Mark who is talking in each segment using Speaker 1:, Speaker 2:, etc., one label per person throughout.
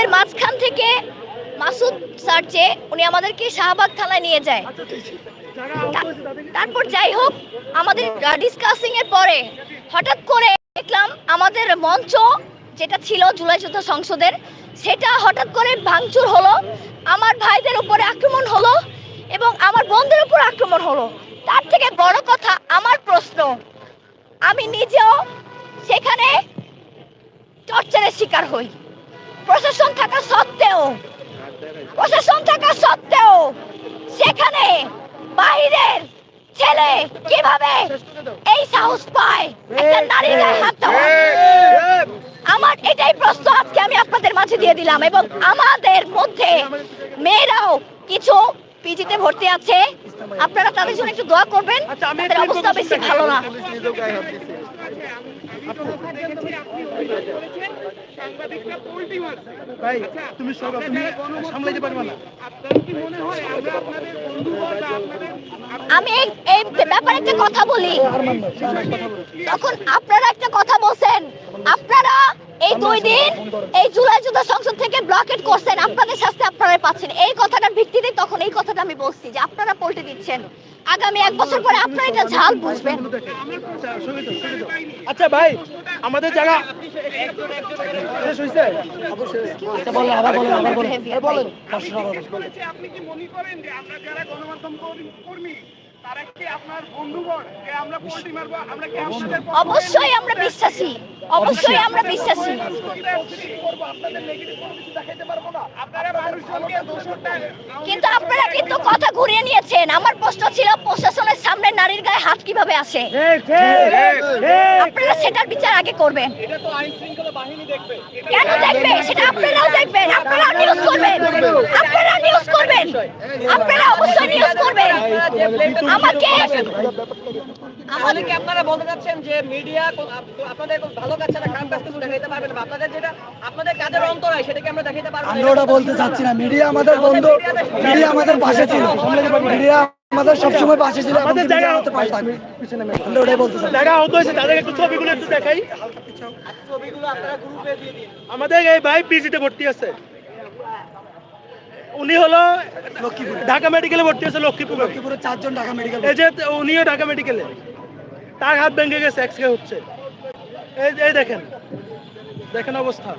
Speaker 1: আমাদের মাঝখান থেকে মাসুদ স্যার যে উনি আমাদেরকে শাহবাগ থানায় নিয়ে যায়। তারপর যাই হোক আমাদের ডিসকাসিং এর পরে হঠাৎ করে দেখলাম আমাদের মঞ্চ যেটা ছিল জুলাই যুদ্ধ সংসদের সেটা হঠাৎ করে ভাঙচুর হলো আমার ভাইদের উপরে আক্রমণ হলো এবং আমার বোনদের উপর আক্রমণ হলো। তার থেকে বড় কথা আমার প্রশ্ন আমি নিজেও সেখানে টর্চারের শিকার হই। প্রশাসন থাকা সত্ত্বেও প্রশাসন থাকা সত্ত্বেও সেখানে বাইরের ছেলে কীভাবে এই সাহস পায়? একটা নারীর গায়ে হাত দেওয়া। আমার এটাই প্রশ্ন আজকে আমি আপনাদের মাঝে দিয়ে দিলাম এবং আমাদের মধ্যে মেয়েরাও কিছু পিজিতে ভর্তি আছে। আপনারা তাদের জন্য একটু দোয়া করবেন। তাদের অবস্থা বেশি ভালো না।
Speaker 2: ভাই তুমি সব তুমি সামলাইতে পারবে না।
Speaker 1: আমি এই এই ব্যাপারে একটা কথা বলি। তখন আপনারা একটা কথা বলছেন। আপনারা এই দুই দিন এই জুলাই যুদ্ধ সংসদ থেকে ব্লকেট করছেন আপনাদের শাস্তি আপনারা পাচ্ছেন। এই কথাটার ভিত্তিতে তখন এই কথাটা আমি বলছি যে আপনারা পল্টে দিচ্ছেন। আগামী এক বছর পরে আপনারা এটা ঝাল বুঝবেন।
Speaker 2: আচ্ছা ভাই আমাদের জায়গা শেষ হয়েছে আচ্ছা বলেন আবার বলেন আবার বলেন। বলেন।
Speaker 3: আপনি কি মনে করেন যে আমরা যারা গণমাধ্যম কর্মী- কর্মী তারা কি আপনার বন্ধুগণ? যে আমরা পোল্টি মারবো? আমরা কি আপনাদের পক্ষে
Speaker 1: অবশ্যই আমরা বিশ্বাসী। অবশ্যই আমরা বিশ্বাসী। কিন্তু আপনারা কিন্তু কথা ঘুরিয়ে নিয়েছেন। আমার প্রশ্ন ছিল প্রশাসনের সামনে নারীর গায়ে হাত কীভাবে আসে? আপনারা সেটার বিচার আগে করবেন।
Speaker 3: এটা তো আইন শৃঙ্খলা
Speaker 1: কেন দেখবে। সেটা আপনারাও দেখবেন। আপনারা নিউজ করবেন। আপনারা নিউজ করবেন। আপনারা অবশ্যই নিউজ করবেন। আমাকে
Speaker 4: তাহলে কি আপনারা বলতে চাচ্ছেন যে মিডিয়া আপনাদের ভালো কাজ ছাড়া খারাপ কাজ কিছু দেখাইতে পারবেন না আপনাদের যেটা আপনাদের কাজের অন্তরায় সেটাকে আমরা দেখাইতে পারব
Speaker 5: আমরা ওটা বলতে চাচ্ছি না। মিডিয়া আমাদের বন্ধু। মিডিয়া আমাদের পাশে ছিল। মিডিয়া আমাদের সবসময় পাশে ছিল।
Speaker 2: আমাদের জায়গা
Speaker 5: আমরা ওটাই বলতে
Speaker 2: হতো হয়েছে তাদের একটু ছবিগুলো একটু দেখাই। আমাদের এই ভাই পিজিতে ভর্তি আছে। উনি হলো ঢাকা মেডিকেলে ভর্তি আছে লক্ষ্মীপুরে।
Speaker 5: পুরো চারজন ঢাকা মেডিকেল
Speaker 2: এই যে উনিও ঢাকা মেডিকেলে তার হাত ভেঙে গেছে এক্সরে হচ্ছে। এই এই দেখেন। দেখেন অবস্থা।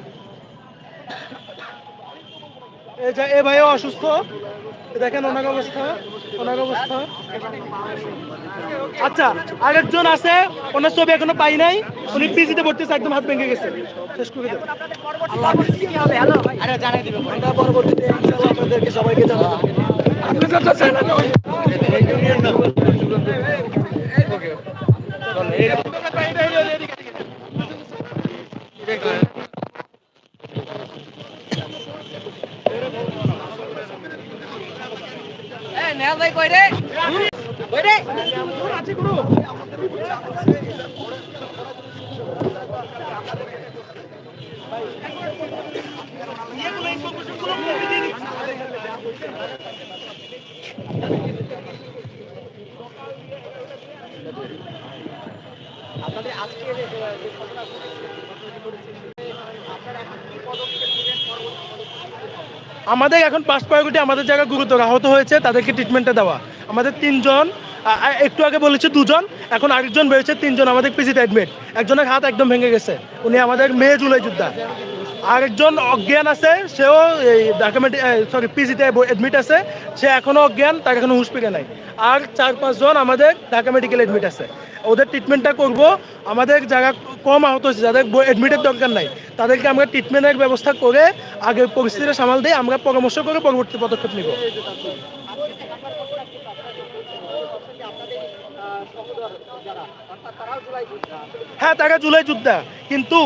Speaker 2: এই যে এই ভাইও অসুস্থ। দেখেন ওনার অবস্থা ওনার অবস্থা। আচ্ছা আরেকজন আছে ওনার ছবি এখনও পাই নাই। উনি পিজিতে ভর্তি আছে একদম হাত ভেঙে গেছে। শেষ করে দেবো
Speaker 5: পরবর্তীতে ইনশাআল্লাহ আপনাদেরকে সবাইকে জানাব
Speaker 4: নেহাল ভাই কই রে
Speaker 2: আমাদের এখন পাঁচ প্রায়োরিটি আমাদের জায়গায় গুরুতর আহত হয়েছে তাদেরকে ট্রিটমেন্টে দেওয়া। আমাদের তিনজন একটু আগে বলেছে দুজন, এখন আরেকজন বেড়েছে তিনজন আমাদের পিজিতে অ্যাডমিট একজনের হাত একদম ভেঙে গেছে। উনি আমাদের মেয়ে জুলাই যোদ্ধা। আরেকজন অজ্ঞান আছে, সেও এই ঢাকা সরি পিজিতে অ্যাডমিট আছে। সে এখনও অজ্ঞান, তার এখনও হুঁশ ফিরে নাই। আর চার পাঁচজন আমাদের ঢাকা মেডিকেল অ্যাডমিট আছে। ওদের ট্রিটমেন্টটা করব। আমাদের যারা কম আহত হয়েছে, যাদের অ্যাডমিটের দরকার নাই, তাদেরকে আমরা ট্রিটমেন্টের ব্যবস্থা করে আগে পরিস্থিতিটা সামাল দিয়ে আমরা পরামর্শ করে পরবর্তী পদক্ষেপ নিব। হ্যাঁ তারা জুলাই যোদ্ধা। কিন্তু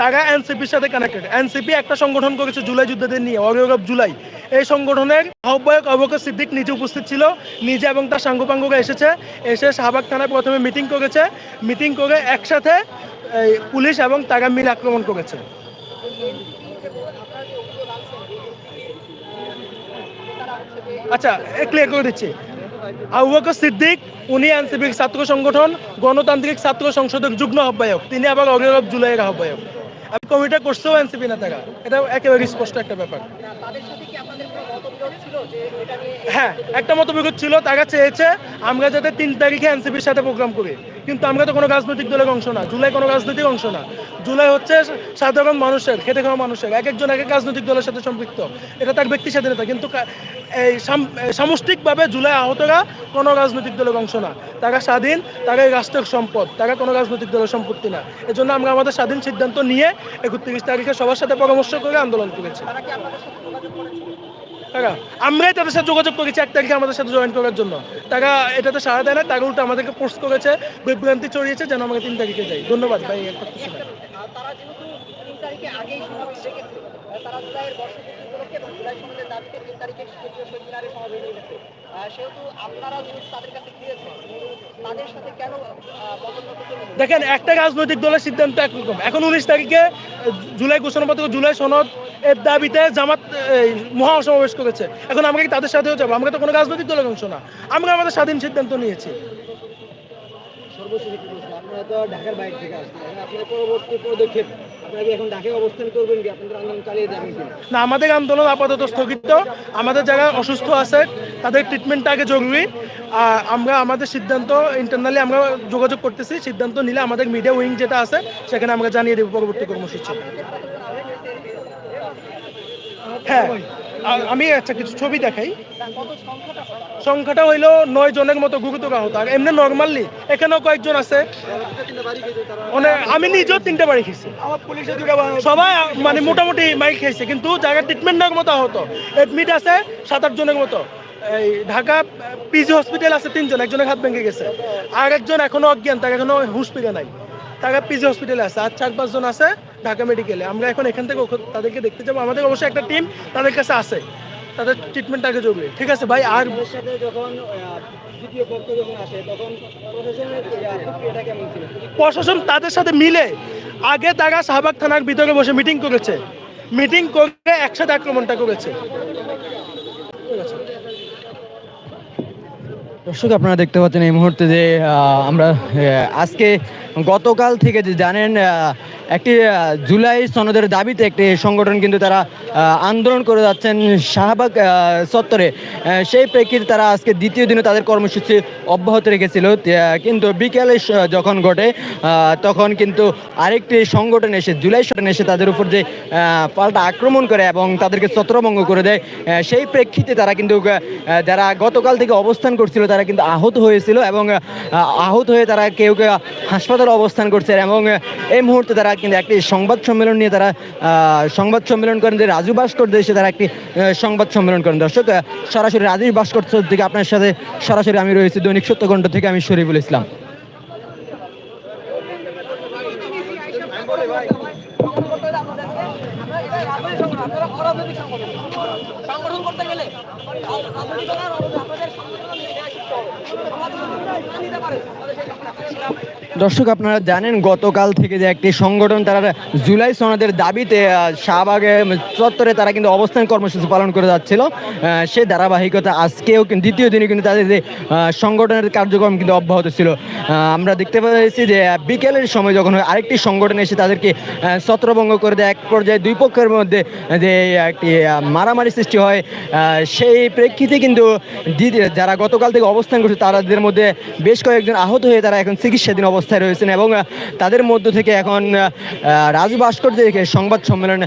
Speaker 2: তারা এনসিপির সাথে কানেক্টেড এনসিপি একটা সংগঠন করেছে জুলাই যোদ্ধাদের নিয়ে অরিয়রব জুলাই। এই সংগঠনের আহ্বায়ক অবকর সিদ্দিক নিজে উপস্থিত ছিল নিজে এবং তার সাঙ্গপাঙ্গরা এসেছে এসে শাহবাগ থানায় প্রথমে মিটিং করেছে। মিটিং করে একসাথে এই, পুলিশ এবং তারা মিল আক্রমণ করেছে। আচ্ছা ক্লিয়ার করে দিচ্ছি। আবু বকর সিদ্দিক, উনি এনসিপির ছাত্র সংগঠন, গণতান্ত্রিক ছাত্র সংসদের যুগ্ম আহ্বায়ক। তিনি আবার অগ্রব জুলাইয়ের আহ্বায়ক। আমি কমিটা করছেও এনসিপি নেতারা। এটা একেবারে স্পষ্ট একটা ব্যাপার। হ্যাঁ একটা মতবিরোধ ছিল, তারা চেয়েছে আমরা যাতে তিন তারিখে এনসিপির সাথে প্রোগ্রাম করি। কিন্তু আমরা তো কোনো রাজনৈতিক দলের অংশ না। জুলাই কোনো রাজনৈতিক অংশ না। জুলাই হচ্ছে সাধারণ মানুষের, খেটে খাওয়া মানুষের। এক একজন এক এক রাজনৈতিক দলের সাথে সম্পৃক্ত। এটা তার ব্যক্তি স্বাধীনতা। কিন্তু এই এই সামষ্টিকভাবে জুলাই আহতরা কোনো রাজনৈতিক দলের অংশ না। তারা স্বাধীন, তারা এই রাষ্ট্রের সম্পদ। তারা কোনো রাজনৈতিক দলের সম্পত্তি না। এজন্য আমরা আমাদের স্বাধীন সিদ্ধান্ত নিয়ে একত্রিশ তারিখে সবার সাথে পরামর্শ করে আন্দোলন করেছি। তারা আমরাই তাদের সাথে যোগাযোগ করেছি এক তারিখে আমাদের সাথে জয়েন করার জন্য। তারা এটাতে সারা দেয় না, তারা উল্টো আমাদেরকে পোস্ট করেছে, বিভ্রান্তি চড়িয়েছে যেন আমাকে তিন তারিখে যাই। ধন্যবাদ ভাই একটা
Speaker 4: কিছু তারা জুলাইয়ের বর্ষপূর্তি উপলক্ষে এবং জুলাই সমাজের দাবিতে তিন তারিখে সমাবেশ সেহেতু আপনারা তাদের কাছে গিয়েছেন তাদের সাথে কেন আহ, পদোন্নতি করলেন?
Speaker 2: দেখেন একটা রাজনৈতিক দলের সিদ্ধান্ত একরকম। এখন উনিশ তারিখে জুলাই ঘোষণাপত্র জুলাই সনদ এর দাবিতে জামাত মহাসমাবেশ করেছে। এখন আমরা কি তাদের সাথেও যাব? আমরা তো কোনো রাজনৈতিক দলের অংশ না। আমরা আমাদের স্বাধীন সিদ্ধান্ত নিয়েছি।
Speaker 6: সর্বশেষ আপনারা তো ঢাকার বাইরে থেকে আসছেন। এখন পরবর্তী পদক্ষেপ আপনারা কি এখন ঢাকায় অবস্থান করবেন কি? আপনাদের আন্দোলন চালিয়ে যাবেন কিনা
Speaker 2: না আমাদের আন্দোলন আপাতত স্থগিত। আমাদের যারা অসুস্থ আছে তাদের ট্রিটমেন্টটা আগে জরুরি। আমরা আমাদের সিদ্ধান্ত ইন্টারনালি আমরা যোগাযোগ করতেছি, সিদ্ধান্ত নিলে আমাদের মিডিয়া উইং যেটা আছে, সেখানে আমরা জানিয়ে দেবো পরবর্তী কর্মসূচি। হ্যাঁ আমি আচ্ছা কিছু ছবি দেখাই। সংখ্যাটা হইল নয় জনের মতো গুরুতর আহত। আর এমনি নর্মালি এখানেও কয়েকজন আছে। মানে আমি নিজেও তিনটে বাড়ি খেয়েছি। সবাই মানে মোটামুটি মাইল খেয়েছে, কিন্তু জায়গা ট্রিটমেন্ট নেওয়ার মতো হতো এডমিট আছে সাত আট জনের মতো। এই ঢাকা পিজি হসপিটাল আছে তিনজন একজনের হাত ভেঙে গেছে। আর একজন এখনও অজ্ঞান তার এখনও হুশ ফিরে নাই। তারা পিজি হসপিটালে আছে আর চার পাঁচজন আছে ঢাকা মেডিকেলে। আমরা এখন এখান থেকে তাদেরকে দেখতে যাব। আমাদের অবশ্যই একটা টিম তাদের কাছে আছে। তাদের ট্রিটমেন্ট আগে জরুরি। ঠিক আছে ভাই আর
Speaker 6: সাথে যখন
Speaker 2: প্রশাসন তাদের সাথে মিলে আগে তারা শাহবাগ থানার ভিতরে বসে মিটিং করেছে। মিটিং করে একসাথে আক্রমণটা করেছে ঠিক আছে
Speaker 7: দর্শক আপনারা দেখতে পাচ্ছেন এই মুহূর্তে যে আমরা আজকে গতকাল থেকে যে জানেন একটি জুলাই সনদের দাবিতে একটি সংগঠন কিন্তু তারা আন্দোলন করে যাচ্ছেন শাহবাগ চত্বরে। সেই প্রেক্ষিতে তারা আজকে দ্বিতীয় দিনে তাদের কর্মসূচি অব্যাহত রেখেছিল। কিন্তু বিকেলে যখন ঘটে তখন কিন্তু আরেকটি সংগঠন এসে, জুলাই সংগঠন এসে তাদের উপর যে পাল্টা আক্রমণ করে এবং তাদেরকে ছত্রভঙ্গ করে দেয় সেই প্রেক্ষিতে তারা কিন্তু যারা গতকাল থেকে অবস্থান করছিল, তারা কিন্তু আহত হয়েছিল এবং আহত হয়ে তারা কেউ কেউ হাসপাতালে অবস্থান করছে এবং এই মুহূর্তে তারা কিন্তু একটি সংবাদ সম্মেলন নিয়ে তারা সংবাদ সম্মেলন করেন যে রাজু ভাস্কর দেশে তারা একটি সংবাদ সম্মেলন করেন। দর্শক সরাসরি রাজু ভাস্কর থেকে আপনার সাথে সরাসরি আমি রয়েছি দৈনিক সত্যকণ্ঠ থেকে, আমি শরীফুল ইসলাম।
Speaker 4: সংগঠন করতে গেলে।
Speaker 7: দর্শক, আপনারা জানেন, গতকাল থেকে যে একটি সংগঠন তারা জুলাই সনদের দাবিতে শাহবাগে চত্বরে তারা কিন্তু অবস্থান কর্মসূচি পালন করে যাচ্ছিল। সেই ধারাবাহিকতা আজকেও দ্বিতীয় দিনে কিন্তু তাদের যে সংগঠনের কার্যক্রম কিন্তু অব্যাহত ছিল। আমরা দেখতে পেয়েছি যে বিকেলের সময় যখন আরেকটি সংগঠন এসে তাদেরকে ছত্রভঙ্গ করে দেয়, এক পর্যায়ে দুই পক্ষের মধ্যে যে একটি মারামারি সৃষ্টি হয় সেই প্রেক্ষিতে কিন্তু যারা গতকাল থেকে অবস্থান করছে তাদের মধ্যে বেশ কয়েকজন আহত হয়ে তারা এখন চিকিৎসাধীন অবস্থায় রয়েছেন এবং তাদের মধ্য থেকে এখন রাজু ভাস্কর্যকে সংবাদ সম্মেলন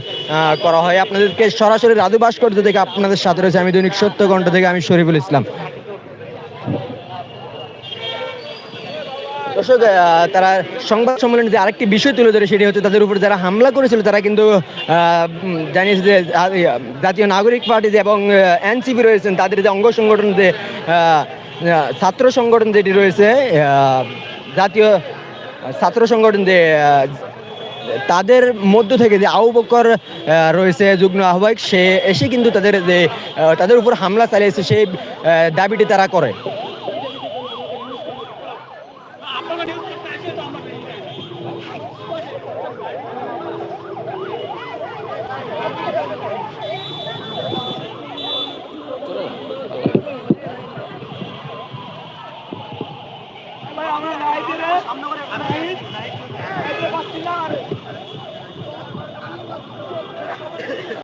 Speaker 7: করা হয়। আপনাদেরকে সরাসরি রাজু ভাস্কর্য থেকে আপনাদের সাথে রয়েছে আমি দৈনিক সত্য কণ্ঠ থেকে আমি শরীফুল ইসলাম। দর্শক তারা সংবাদ সম্মেলনে যে আরেকটি বিষয় তুলে ধরে সেটি হচ্ছে তাদের উপর যারা হামলা করেছিল, তারা কিন্তু জানিয়েছে যে জাতীয় নাগরিক পার্টি এবং এনসিপি রয়েছেন, তাদের যে অঙ্গ সংগঠন যে ছাত্র সংগঠন যেটি রয়েছে জাতীয় ছাত্র সংগঠন যে তাদের মধ্য থেকে যে আবু বকর রয়েছে যুগ্ম আহ্বায়ক, সে এসে কিন্তু তাদের যে তাদের উপর হামলা চালিয়েছে, সেই দাবিটি তারা করে।